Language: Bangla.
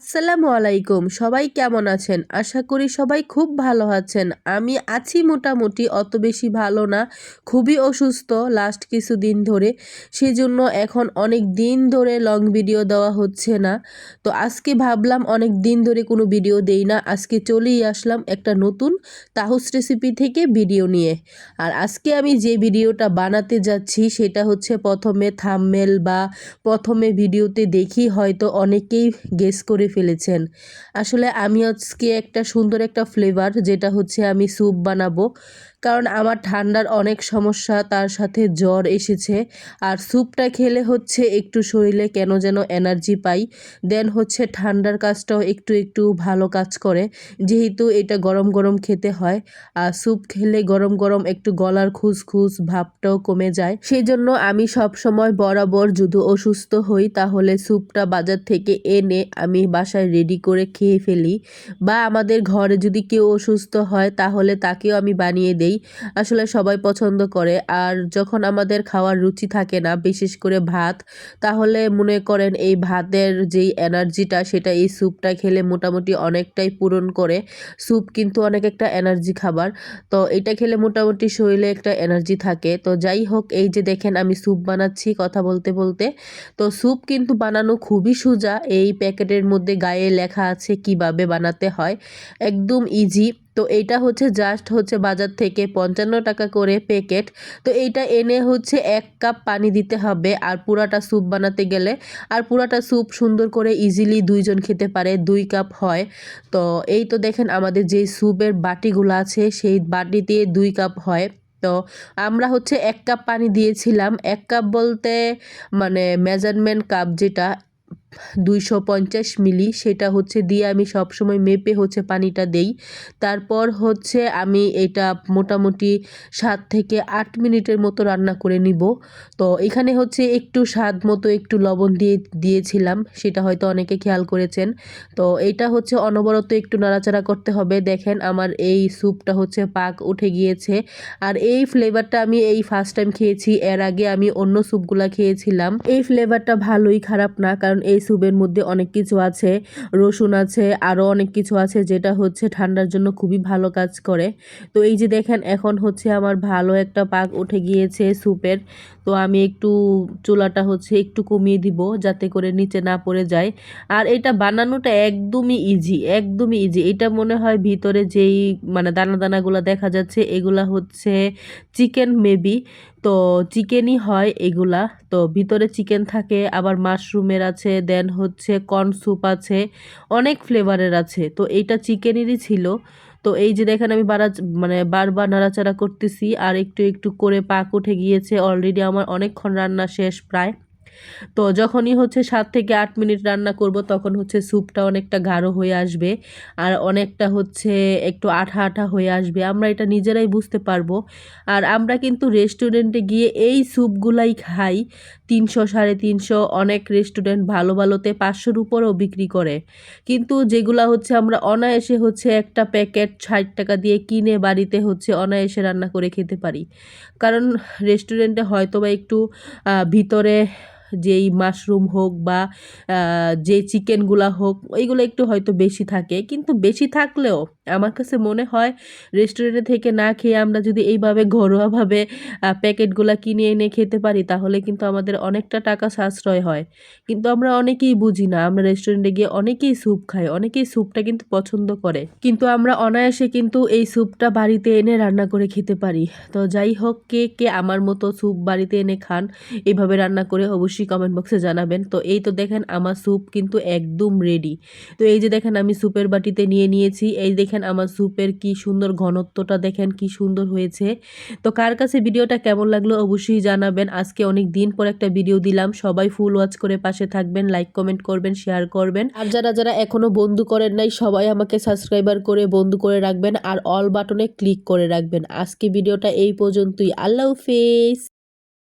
আসসালামু আলাইকুম। সবাই কেমন আছেন? আশা করি সবাই খুব ভালো আছেন। আমি আছি মোটামুটি অত বেশি ভালো না, খুবই অসুস্থ লাস্ট কিছুদিন ধরে। সেজন্য এখন অনেক দিন ধরে লং ভিডিও দেওয়া হচ্ছে না। তো আজকে ভাবলাম অনেক দিন ধরে কোনো ভিডিও দেই না। আজকে চলেই আসলাম একটা নতুন তাহুস রেসিপি থেকে ভিডিও নিয়ে। আর আজকে আমি যে ভিডিওটা বানাতে যাচ্ছি সেটা হচ্ছে প্রথমে থামমেল বা প্রথমে ভিডিওতে দেখি হয়তো অনেকেই গেস করে ফেলেছেন। আসলে আমি আজকে একটা সুন্দর একটা ফ্লেভার যেটা হচ্ছে আমি স্যুপ বানাবো। কারণ আমার ঠান্ডার অনেক সমস্যা, তার সাথে জ্বর এসেছে। আর স্যুপটা খেলে হচ্ছে একটু শরীরে কেন যেন এনার্জি পাই। দেন হচ্ছে ঠান্ডার কাজটাও একটু একটু ভালো কাজ করে। যেহেতু এটা গরম গরম খেতে হয়, আর স্যুপ খেলে গরম গরম একটু গলার খুসখুস ভাবটাও কমে যায়। সেই জন্য আমি সব সময় বরাবর যদি অসুস্থ হই, তাহলে স্যুপটা বাজার থেকে এনে আমি বাসায় রেডি করে খেয়ে ফেলি। বা আমাদের ঘরে যদি কেউ অসুস্থ হয়, তাহলে তাকেও আমি বানিয়ে দেই। আসলে সবাই পছন্দ করে। আর যখন আমাদের খাওয়ার রুচি থাকে না, বিশেষ করে ভাত, তাহলে মনে করেন এই ভাতের যেই এনার্জিটা সেটা এই স্যুপটা খেলে মোটামুটি অনেকটাই পূরণ করে। স্যুপ কিন্তু অনেক একটা এনার্জি খাবার। তো এটা খেলে মোটামুটি শরীরে একটা এনার্জি থাকে। তো যাই হোক, এই যে দেখেন আমি স্যুপ বানাচ্ছি কথা বলতে বলতে। তো স্যুপ কিন্তু বানানো খুবই সোজা। এই প্যাকেটের মধ্যে গায়ে লেখা আছে কীভাবে বানাতে হয়। একদম ইজি তো এইটা হচ্ছে জাস্ট হচ্ছে বাজার থেকে পঞ্চান্ন টাকা করে প্যাকেট তো এইটা এনে হচ্ছে এক কাপ পানি দিতে হবে আর পুরাটা স্যুপ বানাতে গেলে। আর পুরাটা স্যুপ সুন্দর করে ইজিলি দুইজন খেতে পারে, দুই কাপ হয়। তো এই তো দেখেন আমাদের যে স্যুপের বাটিগুলো আছে, সেই বাটিতে দুই কাপ হয়। তো আমরা হচ্ছে এক কাপ পানি দিয়েছিলাম। এক কাপ বলতে মানে মেজারমেন্ট কাপ যেটা দুইশো পঞ্চাশ মিলি, সেটা হচ্ছে দিয়ে আমি সবসময় মেপে হচ্ছে পানিটা দেই। তারপর হচ্ছে আমি এটা মোটামুটি সাত থেকে আট মিনিটের মতো রান্না করে নিব। তো এখানে হচ্ছে একটু স্বাদ মতো একটু লবণ দিয়ে দিয়েছিলাম, সেটা হয়তো অনেকে খেয়াল করেছেন। তো এটা হচ্ছে অনবরত একটু নাড়াচাড়া করতে হবে। দেখেন আমার এই স্যুপটা হচ্ছে পাক উঠে গিয়েছে। আর এই ফ্লেভারটা আমি এই ফার্স্ট টাইম খেয়েছি, এর আগে আমি অন্য স্যুপগুলা খেয়েছিলাম। এই ফ্লেভারটা ভালোই খারাপ না, কারণ এই স্যুপের মধ্যে অনেক কিছু আছে, রসুন আছে, আরও অনেক কিছু আছে যেটা হচ্ছে ঠান্ডার জন্য খুবই ভালো কাজ করে। তো এই যে দেখেন, এখন হচ্ছে আমার ভালো একটা পাক উঠে গিয়েছে স্যুপের তো আমি একটু চুলাটা হচ্ছে একটু কমিয়ে দিব যাতে করে নিচে না পড়ে যায়। আর এটা বানানোটা একদমই ইজি একদমই ইজি এটা মনে হয় ভিতরে যেই মানে দানা দানাগুলো দেখা যাচ্ছে, এগুলা হচ্ছে চিকেন মেবি তো চিকেনই হয় এগুলা। তো ভিতরে চিকেন থাকে, আবার মাশরুমের আছে, দেন হচ্ছে কর্ন স্যুপ আছে, অনেক ফ্লেভারের আছে। তো এইটা চিকেনেরই ছিল। তো এই যে দেখেন আমি বাড়া মানে বারবার নাড়াচাড়া করতেছি, আর একটু একটু করে পাক উঠে গিয়েছে অলরেডি আমার অনেকক্ষণ রান্না শেষ প্রায়। তো যখনই হচ্ছে সাত থেকে আট মিনিট রান্না করব, তখন হচ্ছে স্যুপটা অনেকটা গাঢ় হয়ে আসবে আর অনেকটা হচ্ছে একটু আঠা আঠা হয়ে আসবে। আমরা এটা নিজেরাই বুঝতে পারব। আর আমরা কিন্তু রেস্টুরেন্টে গিয়ে এই স্যুপগুলাই খাই তিনশো সাড়ে তিনশো, অনেক রেস্টুরেন্ট ভালো ভালোতে পাঁচশোর উপরেও বিক্রি করে। কিন্তু যেগুলা হচ্ছে আমরা অনায়াসে হচ্ছে একটা প্যাকেট ষাট টাকা দিয়ে কিনে বাড়িতে হচ্ছে অনায়াসে রান্না করে খেতে পারি। কারণ রেস্টুরেন্টে হয়তো বা একটু ভিতরে যেই মাশরুম হোক বা যে চিকেনগুলা হোক ওইগুলো একটু হয়তো বেশি থাকে। কিন্তু বেশি থাকলেও আমার কাছে মনে হয় রেস্টুরেন্টে থেকে না খেয়ে আমরা যদি এইভাবে ঘরোয়াভাবে প্যাকেটগুলো কিনে এনে খেতে পারি, তাহলে কিন্তু আমাদের অনেকটা টাকা সাশ্রয় হয়। কিন্তু আমরা অনেকেই বুঝি না, আমরা রেস্টুরেন্টে গিয়ে অনেকেই স্যুপ খাই, অনেকেই স্যুপটা কিন্তু পছন্দ করে। কিন্তু আমরা অনায়াসে কিন্তু এই স্যুপটা বাড়িতে এনে রান্না করে খেতে পারি। তো যাই হোক, কে কে আমার মতো স্যুপ বাড়িতে এনে খান এইভাবে রান্না করে অবশ্যই কমেন্ট বক্সে জানাবেন। তো এই তো দেখেন আমার স্যুপ কিন্তু একদম রেডি তো এই যে দেখেন আমি স্যুপের বাটিতে নিয়ে নিয়েছি। এই দেখেন আমার স্যুপের কি সুন্দর ঘনত্বটা দেখেন, কি সুন্দর হয়েছে। তো কার কাছে ভিডিওটা কেমন লাগল অবশ্যই জানাবেন। আজকে অনেক দিন পর একটা ভিডিও দিলাম। সবাই ফুল ওয়াচ করে পাশে থাকবেন লাইক কমেন্ট করবেন শেয়ার করবেন। আর যারা যারা এখনও বন্ধু করেন নাই, সবাই আমাকে সাবস্ক্রাইবার করে বন্ধু করে রাখবেন। আর অল বাটনে ক্লিক করে রাখবেন। আজকে ভিডিওটা এই পর্যন্তই। আল্লাহ হাফেজ।